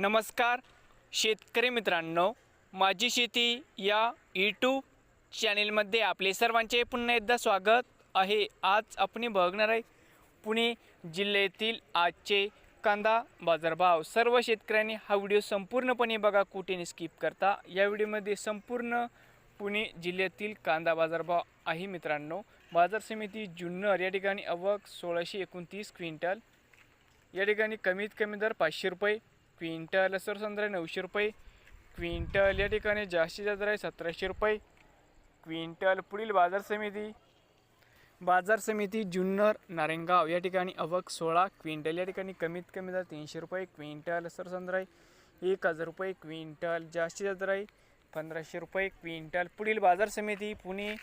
नमस्कार शेतकरी मित्रांनो माझी शेती या यूट्यूब चॅनेलमध्ये आपले सर्वांचे पुन्हा एकदा स्वागत आहे. आज आपण बघणार आहे पुणे जिल्ह्यातील आजचे कांदा बाजारभाव. सर्व शेतकऱ्यांनी हा व्हिडिओ संपूर्णपणे बघा कुठेने स्किप करता. या व्हिडिओमध्ये संपूर्ण पुणे जिल्ह्यातील कांदा बाजारभाव आहे मित्रांनो. बाजार समिती जुन्नर या ठिकाणी अवक सोळाशे एकोणतीस क्विंटल या ठिकाणी कमीत कमी दर पाचशे रुपये क्विंटल सरसंद्र नऊशे रुपये क्विंटल या ठिकाणी जास्तीत जास्त आहे सतराशे रुपये. क्विंटल पुढील बाजार समिती बाजार समिती जुन्नर नारेंगाव या ठिकाणी अवक सोळा क्विंटल या ठिकाणी कमीत कमी दर तीनशे रुपये क्विंटल सरसंद्र आहे एक हजार रुपये क्विंटल जास्तीत जास्त आहे पंधराशे रुपये. क्विंटल पुढील बाजार समिती पुणे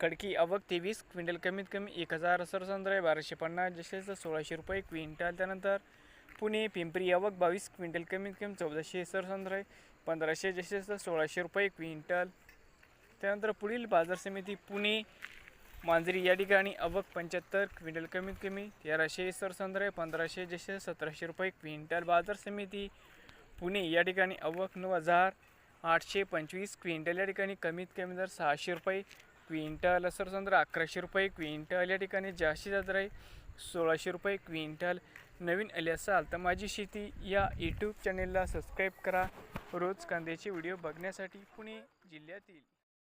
खडकी अवक तेवीस क्विंटल कमीत कमी एक हजार सरसंद्र आहे बाराशे पन्नास जसे सोळाशे रुपये क्विंटल त्यानंतर पुणे पिंपरी आवक बावीस क्विंटल कमीत कमी चौदाशे सरसंद्र पंधराशे जसे सोळाशे रुपये क्विंटल. त्यानंतर पुढील बाजार समिती पुणे मांजरी या ठिकाणी अवक पंच्याहत्तर क्विंटल कमीत कमी तेराशे सरसंद्र आहे. पंधराशे जसे सतराशे रुपये क्विंटल. बाजार समिती पुणे या ठिकाणी अवक नऊ हजार आठशे पंचवीस क्विंटल या ठिकाणी कमीत कमी दर सहाशे रुपये क्विंटल. सरसंद्र अकराशे रुपये क्विंटल या ठिकाणी जास्तीत जास्त राहील. आहे सोळाशे रुपये क्विंटल नवीन आले असाल तर माझी शेती या यूट्यूब चॅनेलला सबस्क्राईब करा. रोज कांद्याचे व्हिडिओ बघण्यासाठी पुणे जिल्ह्यातील